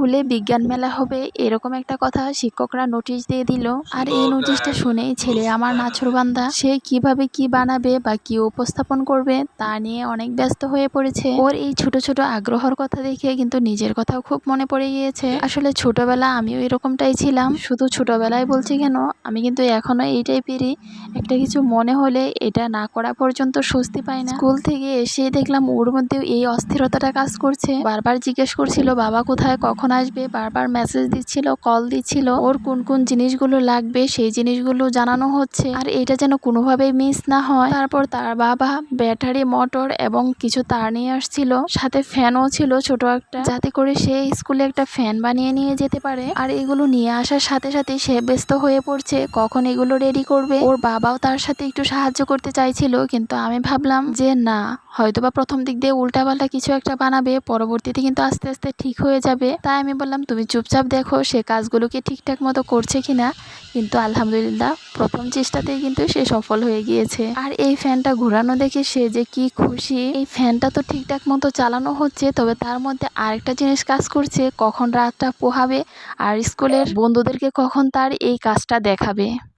স্কুলে বিজ্ঞান মেলা হবে এরকম একটা কথা শিক্ষকরা নোটিশ দিয়ে দিল। আর এই নোটিশটা শুনেই ছেলে আমার নাছরবান্দা সে কীভাবে কি বানাবে বা কি উপস্থাপন করবে তা নিয়ে অনেক ব্যস্ত হয়ে পড়েছে। ওর এই ছোট ছোট আগ্রহর কথা দেখে কিন্তু নিজের কথাও খুব মনে পড়ে গিয়েছে। আসলে ছোটবেলা আমিও এরকমটাই ছিলাম। শুধু ছোটবেলায় বলছি কেন আমি কিন্তু এখনও এই টাইপেরই। একটা কিছু মনে হলে এটা না করা পর্যন্ত স্বস্তি পাই না। স্কুল থেকে এসে দেখলাম ওর মধ্যেও এই অস্থিরতাটা কাজ করছে। বারবার জিজ্ঞেস করছিল বাবা কোথায়? কখন আসবে, বারবার মেসেজ দিচ্ছিল কল দিচ্ছিল, ওর কোন কোন জিনিসগুলো লাগবে সেই জিনিসগুলো জানানো হচ্ছে। আর এটা যেন কোনোভাবেই মিস না হয়। তারপর তার বাবা ব্যাটারি মোটর এবং কিছু তার নিয়ে আসছিল। সাথে ফ্যানও ছিল ছোট একটা। যাতে করে সে স্কুলে একটা ফ্যান বানিয়ে নিয়ে যেতে পারে। আর এগুলো নিয়ে আসার সাথে সাথে সে ব্যস্ত হয়ে পড়ছে। কখন এগুলো রেডি করবে? ওর বাবাও তার সাথে একটু সাহায্য করতে চাইছিল। কিন্তু আমি ভাবলাম যে না হয়তোবা প্রথম দিক দিয়ে উল্টাপাল্টা কিছু একটা বানাবে, পরবর্তীতে কিন্তু আস্তে আস্তে ঠিক হয়ে যাবে। তাই আমি বললাম, তুমি চুপচাপ দেখো সে কাজগুলোকে ঠিকঠাক মতো করছে কিনা। কিন্তু আলহামদুলিল্লাহ, প্রথম চেষ্টাতেই কিন্তু সে সফল হয়ে গিয়েছে। আর এই ফ্যানটা ঘোরানো দেখে সে যে কি খুশি। এই ফ্যানটা তো ঠিকঠাক মতো চালানো হচ্ছে, তবে তার মধ্যে আরেকটা জিনিস কাজ করছে, কখন রাতটা পোহাবে, আর স্কুলের বন্ধুদেরকে কখন তার এই কাজটা দেখাবে।